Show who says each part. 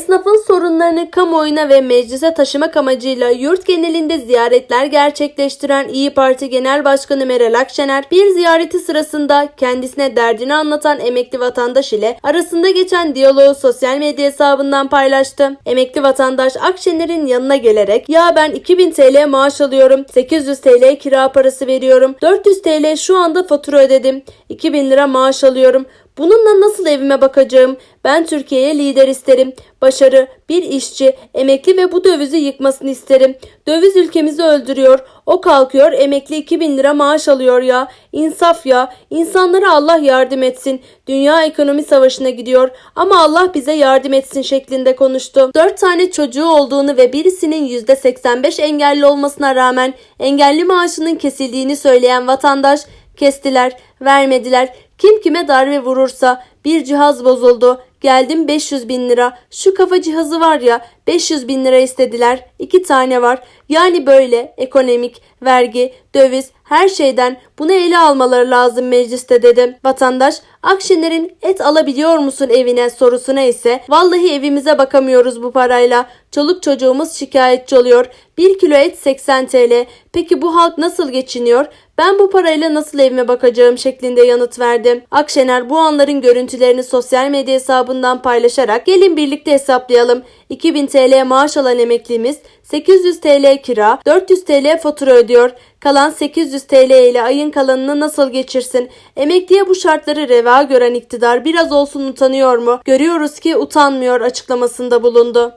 Speaker 1: Esnafın sorunlarını kamuoyuna ve meclise taşımak amacıyla yurt genelinde ziyaretler gerçekleştiren İyi Parti Genel Başkanı Meral Akşener bir ziyareti sırasında kendisine derdini anlatan emekli vatandaş ile arasında geçen diyaloğu sosyal medya hesabından paylaştı. Emekli vatandaş Akşener'in yanına gelerek ya ben 2000 TL maaş alıyorum, 800 TL kira parası veriyorum, 400 TL şu anda fatura ödedim, 2000 lira maaş alıyorum. Bununla nasıl evime bakacağım? Ben Türkiye'ye lider isterim. Başarı, bir işçi, emekli ve bu dövizi yıkmasını isterim. Döviz ülkemizi öldürüyor. O kalkıyor emekli 2000 lira maaş alıyor ya. İnsaf ya. İnsanlara Allah yardım etsin. Dünya ekonomi savaşına gidiyor ama Allah bize yardım etsin şeklinde konuştu. 4 tane çocuğu olduğunu ve birisinin %85 engelli olmasına rağmen engelli maaşının kesildiğini söyleyen vatandaş kestiler, vermediler. Kim kime darbe vurursa bir cihaz bozuldu. Geldim 500 bin lira. Şu kafa cihazı var ya 500 bin lira istediler. İki tane var. Yani böyle ekonomik, vergi, döviz her şeyden bunu ele almaları lazım mecliste dedim. Vatandaş Akşener'in et alabiliyor musun evine sorusuna ise vallahi evimize bakamıyoruz bu parayla. Çoluk çocuğumuz şikayetçi oluyor. 1 kilo et 80 TL. Peki bu halk nasıl geçiniyor? Ben bu parayla nasıl evime bakacağım şeklinde yanıt verdim. Akşener bu anların görüntülerini sosyal medya hesabından paylaşarak gelin birlikte hesaplayalım. 2000 TL maaş alan emeklimiz 800 TL kira, 400 TL fatura ödüyor. Kalan 800 TL ile ayın kalanını nasıl geçirsin? Emekliye bu şartları reva gören iktidar biraz olsun utanıyor mu? Görüyoruz ki utanmıyor açıklamasında bulundu.